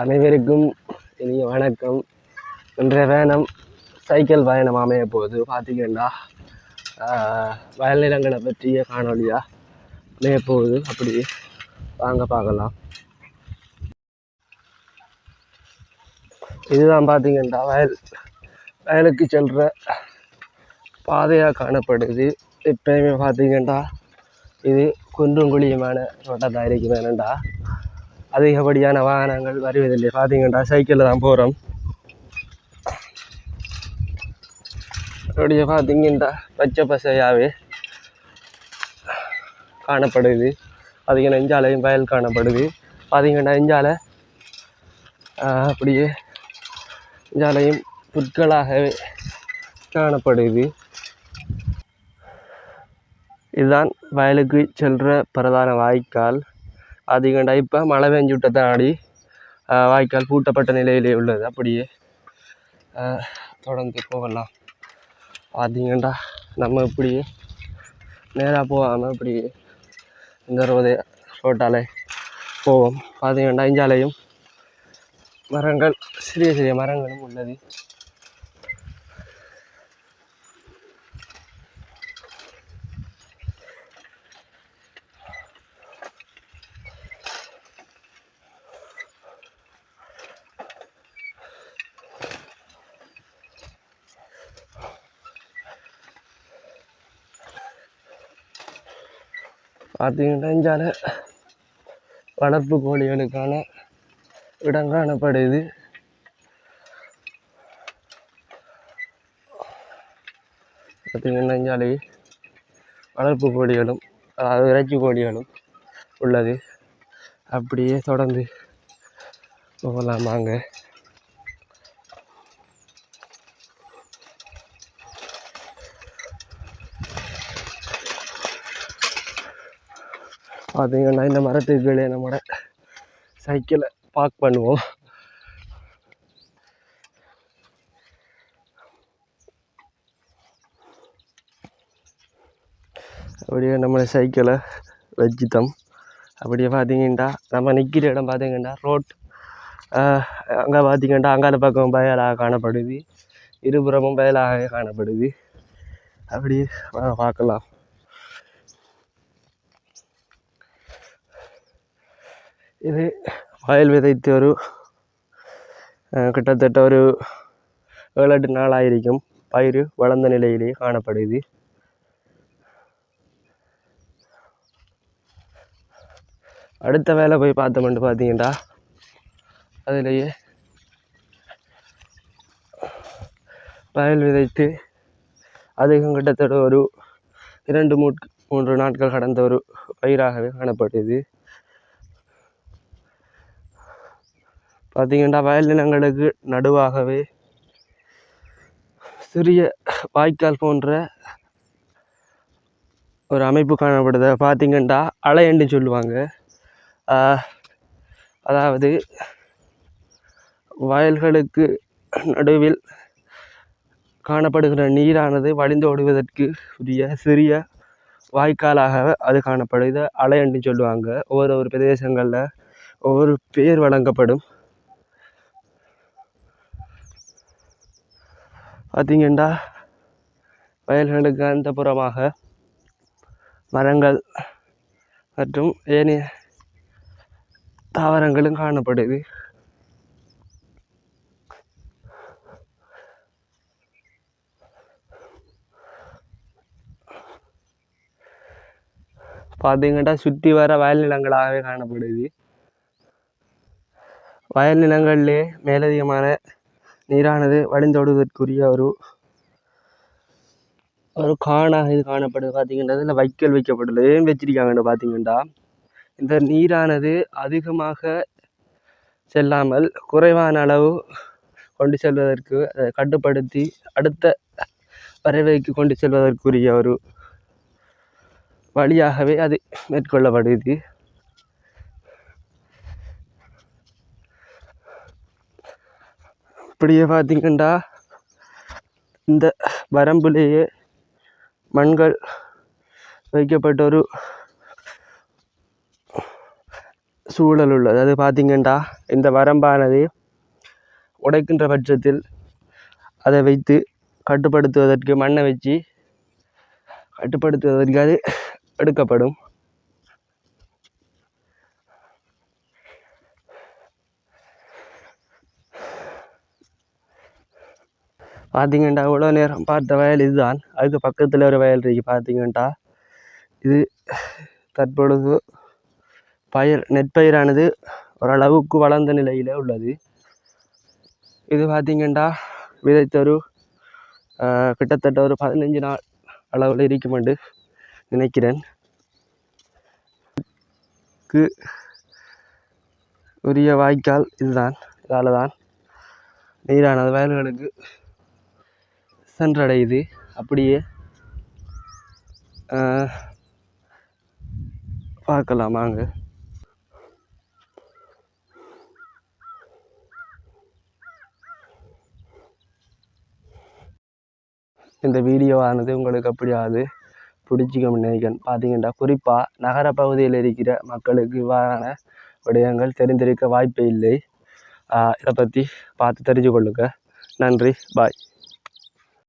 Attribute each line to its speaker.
Speaker 1: அனைவருக்கும் இனிய வணக்கம். இன்றைய வேணம் சைக்கிள் பயணம் அமைய போகுது பார்த்தீங்கன்னா வயல் நிலங்களை பற்றிய காணொலியாக அமைய போகுது அப்படி வாங்க பார்க்கலாம். இதுதான் பார்த்தீங்கன்னா வயல் வயலுக்கு செல்கிற பாதையாக காணப்படுது. எப்பயுமே பார்த்தீங்கன்னா இது குன்றும் குழியுமான ரோட்டத்தான் இருக்குது வேணுண்டா அதிகப்படியான வாகனங்கள் வருவதில்லை. பார்த்தீங்கன்னா சைக்கிளில் தான் போகிறோம் அப்படியே பார்த்தீங்கன்னா பச்சை பசையாகவே காணப்படுது. பார்த்தீங்கன்னா நெஞ்சாலையும் வயல் காணப்படுது. பார்த்தீங்கன்னா இஞ்சாலை அப்படியே இஞ்சாலையும் புற்களாகவே காணப்படுது. இதுதான் வயலுக்கு செல்கிற பிரதான வாய்க்கால். அதிகண்டா. இப்போ மழை பெஞ்சு விட்டதாடி வாய்க்கால் பூட்டப்பட்ட நிலையிலே உள்ளது. அப்படியே தொடர்ந்து போகலாம். பார்த்தீங்கண்டா நம்ம இப்படியே நேராக போகாமல் இப்படியே இந்த ரோதை ரோட்டாலே போவோம். பார்த்தீங்கண்டா இஞ்சாலையும் மரங்கள் சிறிய சிறிய மரங்களும் உள்ளது. பார்த்தீங்கன்னா இஞ்சால வளர்ப்பு கோழிகளுக்கான இடம் காணப்படுது பார்த்தீங்கன்னா இஞ்சாலே வளர்ப்பு கோழிகளும் அதாவது இறைச்சி கோழிகளும் உள்ளது. அப்படியே தொடர்ந்து போகலாம் வாங்க. பார்த்தீங்கன்னா இந்த மரத்துக்கு கீழே நம்மளோட சைக்கிளை பார்க் பண்ணுவோம். அப்படியே நம்ம சைக்கிளை வச்சுட்டோம். அப்படியே பார்த்தீங்கன்னா நம்ம நிற்கிற இடம் பார்த்தீங்கன்னா ரோட் அங்கே பார்த்தீங்கன்னா அங்கால பக்கம் வயலாக காணப்படுது. இருபுறமும் வயலாக காணப்படுது. அப்படியே பார்க்கலாம். இது வயல் விதைத்து ஒரு கிட்டத்தட்ட ஒரு ஏழு எட்டு நாளாயிருக்கும் பயிர் வளர்ந்த நிலையிலேயே காணப்படுது அடுத்த வேலை போய் பார்த்தோம்னு பார்த்தீங்கன்னா அதிலேயே வயல் விதைத்து அதிகம் கிட்டத்தட்ட ஒரு இரண்டு மூட் மூன்று நாட்கள் கடந்த ஒரு பயிராகவே காணப்படுது பார்த்தீங்கன்னா வயல் நிலங்களுக்கு நடுவாகவே சிறிய வாய்க்கால் போன்ற ஒரு அமைப்பு காணப்படுது. பார்த்தீங்கன்னா அலையண்டு சொல்லுவாங்க. அதாவது வயல்களுக்கு நடுவில் காணப்படுகிற நீரானது வழிந்தோடுவதற்கு உரிய சிறிய வாய்க்காலாக அது காணப்படுது. அலையண்டு சொல்லுவாங்க. ஒவ்வொரு ஒரு பிரதேசங்களில் ஒவ்வொரு பேர் வழங்கப்படும். பார்த்தீங்கன்னா வயல்களுக்கு அந்த புறமாக மரங்கள் மற்றும் ஏனைய தாவரங்களும் காணப்படுது. பார்த்தீங்கன்னா சுற்றி வர வயல் நிலங்களாகவே காணப்படுது. வயல் நிலங்களிலே மேலதிகமான நீரானது வழிந்தோடுவதற்குரிய ஒரு ஒரு காணாக இது காணப்படுது. பார்த்தீங்கன்னா இதில் வைக்கோல் வைக்கப்பட்டுள்ளது. ஏன் வச்சிருக்காங்கன்னு பார்த்தீங்கன்னா இந்த நீரானது அதிகமாக செல்லாமல் குறைவான அளவு கொண்டு செல்வதற்கு அதை கட்டுப்படுத்தி அடுத்த வரைவைக்கு கொண்டு செல்வதற்குரிய ஒரு வழியாகவே அது மேற்கொள்ளப்படுது இப்படியே பார்த்தீங்கன்னா இந்த வரம்புலேயே மண்கள் வைக்கப்பட்ட ஒரு சூழல் உள்ளது. அது பார்த்தீங்கன்னா இந்த வரம்பானது உடைக்கின்ற பட்சத்தில் அதை வைத்து கட்டுப்படுத்துவதற்கு மண்ணை வச்சு கட்டுப்படுத்துவதற்கு அது எடுக்கப்படும். பார்த்தீங்கன்னா இவ்வளோ நேரம் பார்த்த வயல் இதுதான். அதுக்கு பக்கத்தில் ஒரு வயல் இருக்குது பார்த்தீங்கண்டா இது தற்பொழுது பயிர் நெற்பயிரானது ஓரளவுக்கு வளர்ந்த நிலையில் உள்ளது. இது பார்த்தீங்கண்டா விதைத்த ஒரு கிட்டத்தட்ட ஒரு பதினஞ்சு நாள் அளவில் இருக்கும் என்று நினைக்கிறேன். க்கு உரிய வாய்க்கால் இதுதான் இதால் தான் நீரானது வயல்களுக்கு சென்றடையுது. அப்படியே பார்க்கலாமாங்க பார்க்கலாம் வாங்க. இந்த வீடியோவானது உங்களுக்கு அப்படியாவது பிடிச்சிக்கும் நினைக்கிறேன். பார்த்தீங்கன்னா குறிப்பாக நகர பகுதியில் இருக்கிற மக்களுக்கு இவ்வாறான விடயங்கள் தெரிந்திருக்க வாய்ப்பே இல்லை. இதை பற்றி பார்த்து தெரிஞ்சு கொள்ளுங்கள் நன்றி. பாய்